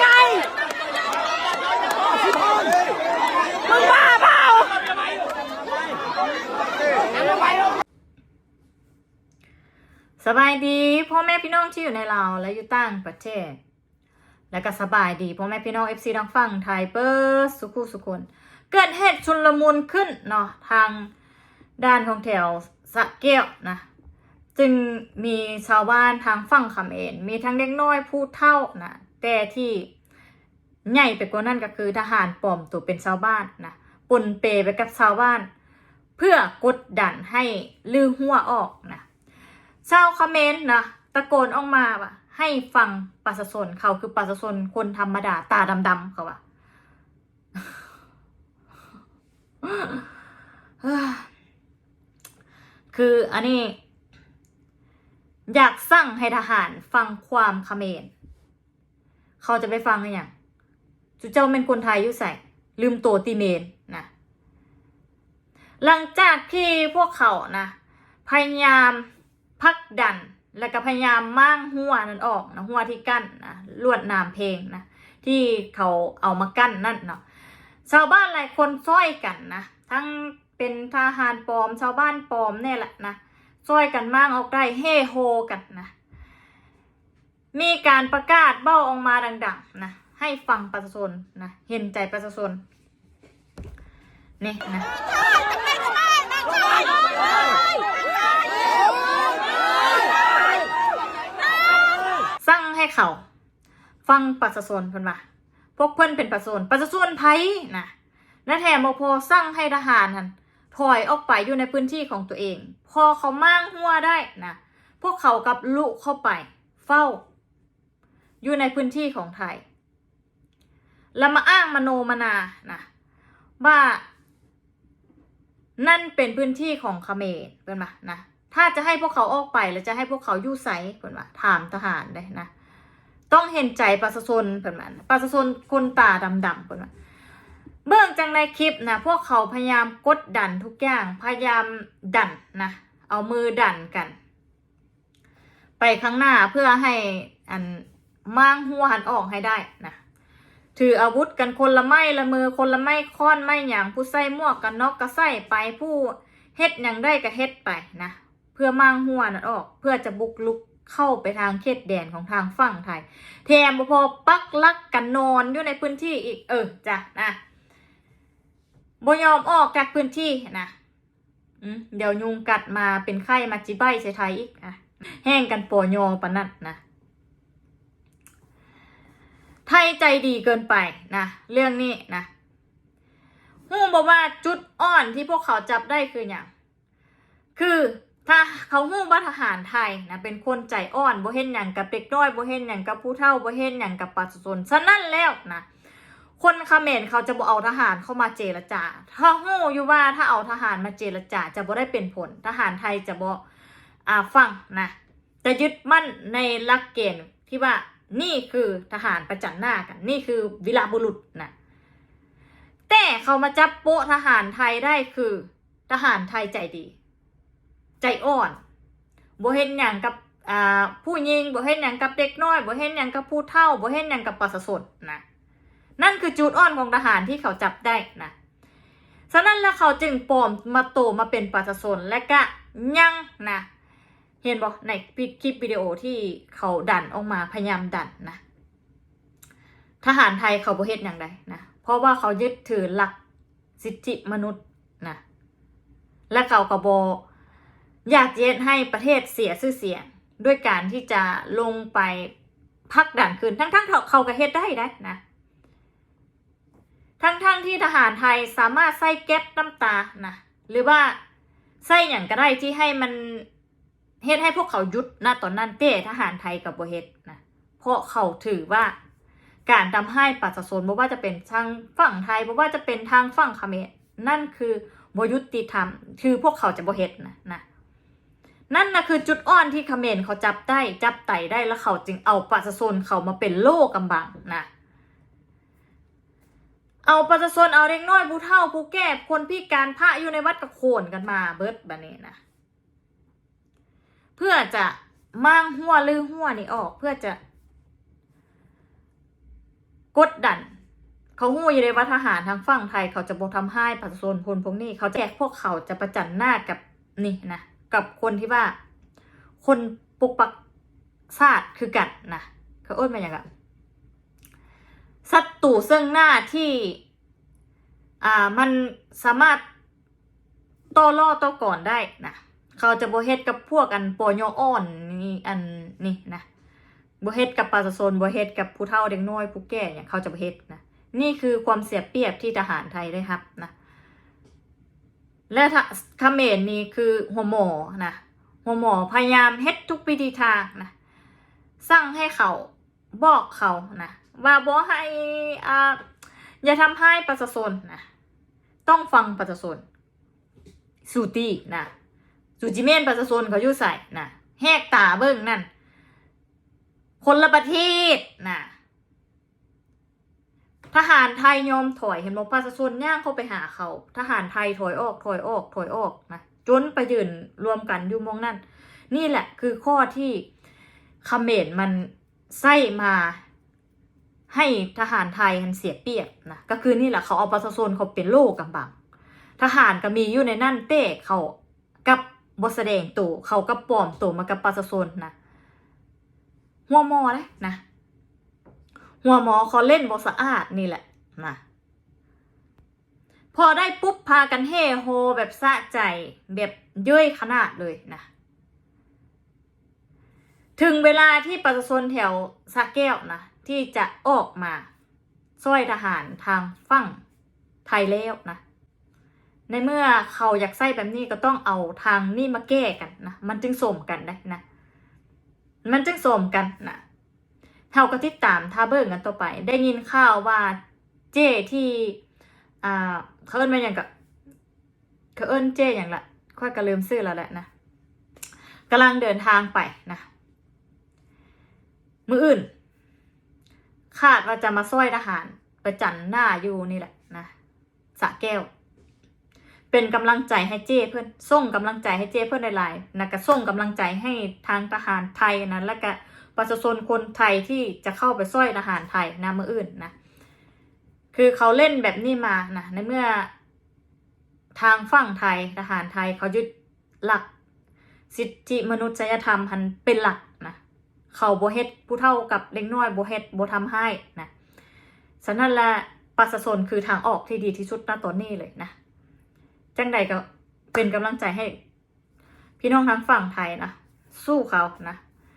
ไงมึงบ้าเปล่าสบายดีพ่อแม่พี่น้องที่อยู่ในลาวและอยู่ต่างประเทศ และก็สบายดีพ่อแม่พี่น้องเอฟซีทางฝั่งไทยเปอร์สุขุสุคนเกิดเหตุชุนลมุนขึ้นเนาะทางด้านของแถวสะเก้วนะจึงมีชาวบ้านทางฝั่งคำเอ็นมีทั้งเด็กน้อยผู้เท่านะ แต่ที่ใหญ่ไปกว่านั้นก็คือทหารปลอมตัวเป็นชาวบ้านนะปนเปไปกับชาวบ้าน เพื่อกดดันให้ลือหัวออกนะชาวคอมเมนต์นะตะโกนออกมาว่าให้ฟังประชาชนเขาคือประชาชนคนธรรมดาตาดำๆเขาว่าคืออันนี้ อยากสั่งให้ทหารฟังความเขมร เขาจะไปฟังอะไรอย่างจุเจ้าเป็นคนไทยอยู่ใส่ ลืมตัวตีเมนนะหลังจากที่พวกเขานะพยายามพักดัน แล้วก็พยายามมั่งหัวนั้นออกนะหัวที่กั้นนะลวดนามเพลงนะที่เขาเอามากั้นนั่นเนาะชาวบ้านหลายคนซ้อยกันนะทั้งเป็นทหารปลอมชาวบ้านปลอมเนี่ยแหละนะซ้อยกันมั่งออกได้เฮโฮกันนะ มีการประกาศเบ้าออกมาดังๆนะให้ฟังประชาชนนะเห็นใจประชาชนนี่นะสั่งให้เขา ฟังประชาชนเพิ่นว่าพวกเพิ่นเป็นประชาชนประชาชนไผนะและแถมบ่พอสั่งให้ทหารนั่นถอยออกไปอยู่ในพื้นที่ของตัวเอง พอเขามั่งหัวได้นะพวกเขากับลุเข้าไป เฝ้า อยู่ในพื้นที่ของไทย แล้วมาอ้างมโนมนานะว่านั่นเป็นพื้นที่ของเขมรเป็นมานะถ้าจะให้พวกเขาออกไปแล้วจะให้พวกเขายู่ไสเพิ่นว่าถามทหารได้นะต้องเห็นใจประชาชนเพิ่นว่านะประชาชนคนตาดำๆเพิ่นว่าเบื้องจากในคลิปนะพวกเขาพยายามกดดันทุกอย่างพยายามดันนะเอามือดันกัน ไปข้างหน้าเพื่อให้อัน มั่างหัวหันออกให้ได้นะถืออาวุธกันคนละไม้ละมือคนละไม้ค้อนไม้หยางผู้ใส่หมวกกันน็อกก็ใส่ไปผู้เฮ็ดหยังได้ก็เฮ็ดไปนะเพื่อมั่งหัวนั่นออก เพื่อจะบุกลุกเข้าไปทางเขตแดนของทางฝั่งไทย แถมพอปักลักกันนอนอยู่ในพื้นที่อีกเออจ้ะนะบ่ยอมออกจากพื้นที่นะเดี๋ยวยุงกัดมาเป็นไข้มาจิใบใส่ไทยอีกอะแห้งกันปอยอปะนั่นนะ ไทยใจดีเกินไปนะเรื่องนี้นะฮู้บอกว่าจุดอ่อนที่พวกเขาจับได้คืออย่างคือถ้าเขาฮู้ว่าทหารไทยนะเป็นคนใจอ่อนบ่เห็นอย่างกับเด็กน้อยบ่เห็นอย่างกับผู้เฒ่าบ่เห็นอย่างกับประชาชนฉะนั้นแล้วนะคนเขมรเขาจะบ่เอาทหารเข้ามาเจรจา ถ้าฮู้อยู่ว่าถ้าเอาทหารมาเจรจาจะบ่ได้เป็นผล ทหารไทยจะบ่อ่าฟังนะจะยึดมั่นในหลักเกณฑ์ที่ว่า นี่คือทหารประจันหน้ากัน นี่คือวิลาบุรุษนะแต่เขามาจับโปะทหารไทยได้คือ ทหารไทยใจดี ใจอ่อนบ่เห็นหยังกับผู้หญิงบ่เห็นหยังกับเด็กน้อยบ่เห็นหยังกับผู้เฒ่าบ่เห็นหยังกับประชาชนนะนั่นคือจุดอ่อนของทหารที่เขาจับได้นะฉะนั้นแล้วเขาจึงปลอมมาโตมาเป็นประชาชนและก็ยังนะ เห็นบอกในคลิปวิดีโอที่เขาดันออกมาพยายามดันนะ ทหารไทยเขาบ่เฮ็ดอย่างใดนะ เพราะว่าเขายึดถือหลักสิทธิมนุษย์นะ และเขาก็บอยากเฮ็ดให้ประเทศเสียชื่อเสียง ด้วยการที่จะลงไปพักดันคืนทั้งๆเขาเขาก็เฮ็ดได้ได้นะ ทั้งๆที่ทหารไทยสามารถใส่แก๊สน้ำตานะหรือว่าใส่อย่างก็ได้ที่ให้มัน เฮ็ดให้พวกเขาหยุดณตอนนั้นเต้ทหารไทยกับบ่เฮ็ดนะเพราะเขาถือว่าการทำให้ประชาชนบ่ว่าจะเป็นทางฝั่งไทยบ่ว่าจะเป็นทางฝั่งเขมรนั่นคือบ่ยุติธรรม คือพวกเขาจะบ่เฮ็ดนะนะนั่นนะคือจุดอ่อนที่เขมรเขาจับได้จับไต่ได้แล้วเขาจึงเอาประชาชนเขามาเป็นโล่กำบังนะเอาประชาชนเอาเด็กน้อยผู้เฒ่าผู้แก่คนพิการพระอยู่ในวัดกระโคนกันมาเบิดบัดนี้นะ เพื่อจะมั่งหัวลือหัวนี่ออก เพื่อจะ กดดัน เขาหู้อยู่ในว่าทหารทางฝั่งไทย เขาจะบกทำให้ประชาชนพลพวกนี้ เขาแจกพวกเขาจะประจันหน้ากับนี่นะกับคนที่ว่า คนปปกปักชาติคือกันนะเขาอ้นมาอย่างกับศัตรูซึ่งหน้าที่ อ่ามันสามารถโต้ล่อโต้ก่อนได้นะ เขาจะโบเฮ็ดกับพวกอันโปโยอ่อนนี่อันนี่นะโบเฮ็ดกับประชาชนโบเฮ็ดกับผู้เฒ่าเด็กน้อยผู้แก่เนี่ยเขาจะโบเฮ็ดนะนี่คือความเสียเปรียบที่ทหารไทยได้ครับนะและถ้าเขมรนี่คือหัวหมอนะหัวหมอพยายามเฮ็ดทุกวิธีทางนะสั่งให้เขาบอกเขานะว่าบ่ให้อ่าอย่าทำให้ประชาชนนะต้องฟังประชาชนสูตีนะ สูจิเมนประชาชนเขาอยู่ใส่นะแหกตาเบิ่งนั่น คนละประเทศนะทหารไทยยอมถอยเห็นบอกประชาชนย่างเข้าไปหาเขา ทหารไทยถอยออกถอยออกถอยออกนะจนไปยืนรวมกันอยู่มองนั่น นี่แหละคือข้อที่เขมรมันไส้มาให้ทหารไทยมันเสียเปรียบนะก็คือนี่แหละเขาเอาประชาชนเขาเป็นโลกกำบัง ทหารก็มีอยู่ในนั่นเต้เขากับ บแสดงตัวเขากับปลอมตัวมากับประชาชนนะหัวหมอเลยนะหัวหมอเขาเล่นบสะอาดนี่แหละนะพอได้ปุ๊บพากันเฮโฮแบบสะใจแบบเย้ยขนาดเลยนะ ถึงเวลาที่ประชาชนแถวสะแก้วนะที่จะออกมาช่วยทหารทางฝั่งไทยแล้วนะ ในเมื่อเขาอยากใส่แบบนี้ก็ต้องเอาทางนี่มาแก้กันนะมันจึงสมกันได้นะ มันจึงสมกันนะเท่าก็ติดตามทาเบิร์กันต่อไป ได้ยินข่าวว่าเจที่อ่าเขาเอิ้นมาอย่างกับเขาเอิ้นเจอย่างละค่อยกระลืมซื้อแล้วแหละนะกำลังเดินทางไปนะมืออื่น คาดว่าจะมาซ้อยทหารประจันหน้าอยู่นี่แหละนะสะแก้ว เป็นกำลังใจให้เจ้เพื่อนส่งกำลังใจให้เจ้เพื่อนหลายๆนะก็ส่งกำลังใจให้ทางทหารไทยนะและก็ประชาชนคนไทยที่จะเข้าไปซ้อยทหารไทยนะมืออื่นนะคือเขาเล่นแบบนี้มานะในเมื่อทางฝั่งไทยทหารไทยเขายึดหลักสิทธิมนุษยธรรมพันเป็นหลักนะเขาโบเฮ็ดผู้เท่ากับเล็กน้อยโบเฮ็ดโบทำให้นะฉะนั้นแหละประชาชนคือทางออกที่ดีที่สุดณตอนนี้เลยนะ จังใดก็เป็นกำลังใจให้ พี่น้องทั้งฝั่งไทยนะสู้เขานะ